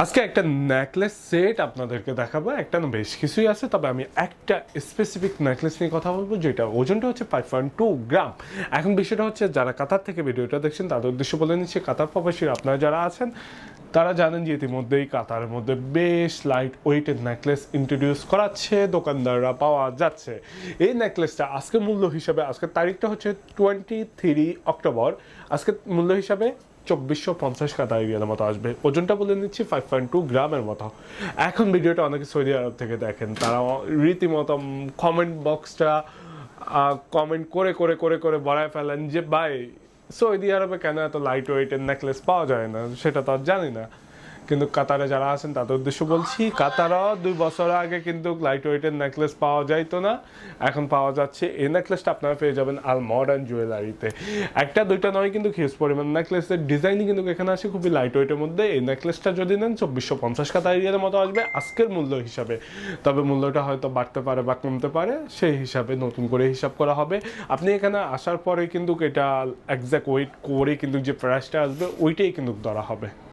আজকে একটা necklace set আপনাদেরকে দেখাবো। একটা না বেশ কিছুই আছে, তবে আমি একটা স্পেসিফিক নেকলেস নিয়ে কথা বলব, যেটা ওজনটা হচ্ছে ফাইভ পয়েন্ট টু গ্রাম এখন বিষয়টা হচ্ছে, যারা কাতার থেকে ভিডিওটা দেখছেন, তাদের উদ্দেশ্য বলে নিচ্ছে, কাতার প্রবাসী আপনারা যারা আছেন তারা জানেন যে ইতিমধ্যেই কাতারের মধ্যে বেশ লাইট ওয়েটের নেকলেস ইন্ট্রোডিউস করাচ্ছে, দোকানদাররা পাওয়া যাচ্ছে। এই নেকলেসটা আজকে মূল্য হিসাবে, আজকের তারিখটা হচ্ছে টোয়েন্টি থ্রি অক্টোবর, আজকের মূল্য হিসাবে চব্বিশশো পঞ্চাশ কাতা এরিয়ার মতো আসবে। ওজনটা বলে নিচ্ছি ফাইভ পয়েন্ট টু গ্রামের মতো। এখন ভিডিওটা অনেকে সৌদি আরব থেকে দেখেন, তারা রীতিমতো কমেন্ট বক্সটা কমেন্ট করে করে করে করে বাড়ায় ফেলেন যে, ভাই সৌদি আরবে কেন? এত লাইট ওয়েটের নেকলেস পাওয়া যায় না, সেটা তো আর জানি না। কিন্তু কাতারে যারা আছেন, তাদের উদ্দেশ্য বলছি, কাতারও দুই বছর আগে কিন্তু লাইট ওয়েটের নেকলেস পাওয়া যাইতো না। এখন পাওয়া যাচ্ছে, এই নেকলেসটা আপনারা পেয়ে যাবেন আল মডার্ন জুয়েলারিতে একটা, দুইটা নয় কিন্তু হিউজ পরিমাণ নেকলেসের ডিজাইনই কিন্তু এখানে আসে খুবই লাইট ওয়েটের মধ্যে। এই নেকলেসটা যদি নেন, চব্বিশশো পঞ্চাশ কাতার এরিয়ার মতো আসবে, আজকের মূল্য হিসাবে। তবে মূল্যটা হয়তো বাড়তে পারে বা কমতে পারে, সেই হিসাবে নতুন করে হিসাব করা হবে। আপনি এখানে আসার পরে কিন্তু এটা একজ্যাক্ট ওয়েট করে কিন্তু যে প্রাইসটা আসবে, ওইটাই কিন্তু ধরা হবে।